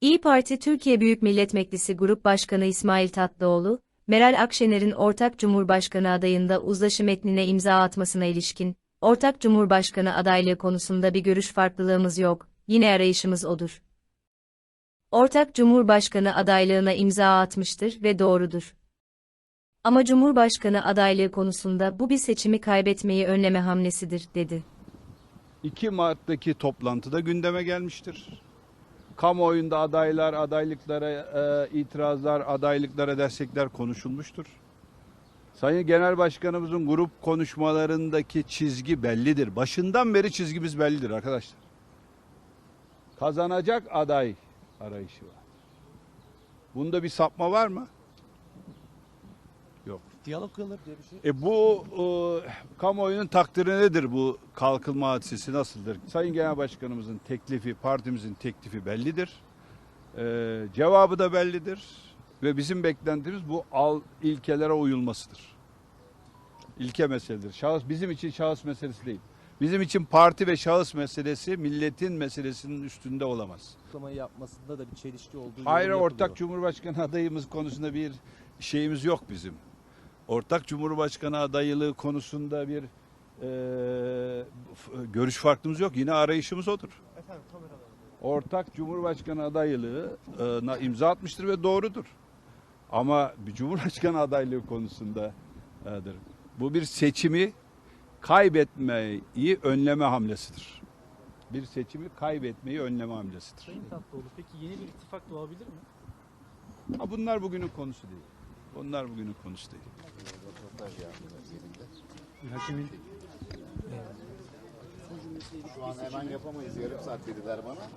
İyi Parti Türkiye Büyük Millet Meclisi Grup Başkanı İsmail Tatlıoğlu, Meral Akşener'in ortak Cumhurbaşkanı adayında uzlaşı metnine imza atmasına ilişkin, ortak Cumhurbaşkanı adaylığı konusunda bir görüş farklılığımız yok, yine arayışımız odur. Ortak Cumhurbaşkanı adaylığına imza atmıştır ve doğrudur. Ama Cumhurbaşkanı adaylığı konusunda bu bir seçimi kaybetmeyi önleme hamlesidir, dedi. 2 Mart'taki toplantıda gündeme gelmiştir. Kamuoyunda adaylar, adaylıklara e, itirazlar, adaylıklara destekler konuşulmuştur. Sayın Genel Başkanımızın grup konuşmalarındaki çizgi bellidir. Başından beri çizgimiz bellidir arkadaşlar. Kazanacak aday arayışı var. Bunda bir sapma var mı? Yok. Diyalog kırılır diye bir şey. E bu e, kamuoyunun takdiri nedir bu kalkınma hadisesi nasıldır? Sayın Genel Başkanımızın teklifi, partimizin teklifi bellidir. E, cevabı da bellidir. Ve bizim beklentimiz bu al ilkelere uyulmasıdır. İlke meseledir. Şahıs bizim için şahıs meselesi değil. Bizim için parti ve şahıs meselesi milletin meselesinin üstünde olamaz. Açıklamayı yapmasında da bir çelişki olduğu Hayır ortak. Cumhurbaşkanı adayımız konusunda bir şeyimiz yok bizim. Ortak Cumhurbaşkanı adaylığı konusunda bir f- görüş farklımız yok. Yine arayışımız odur. Ortak Cumhurbaşkanı adaylığına imza atmıştır ve doğrudur. Ama bir Cumhurbaşkanı adaylığı konusunda eee, bu bir seçimi kaybetmeyi önleme hamlesidir. Bir seçimi kaybetmeyi önleme hamlesidir. Sayın Tatlıoğlu peki yeni bir ittifak doğabilir mi? Ha bunlar bugünün konusu değil. Bunlar bugünün konusu değil. Hakemin Şu an hemen yapamayız. Yarım saat dediler bana.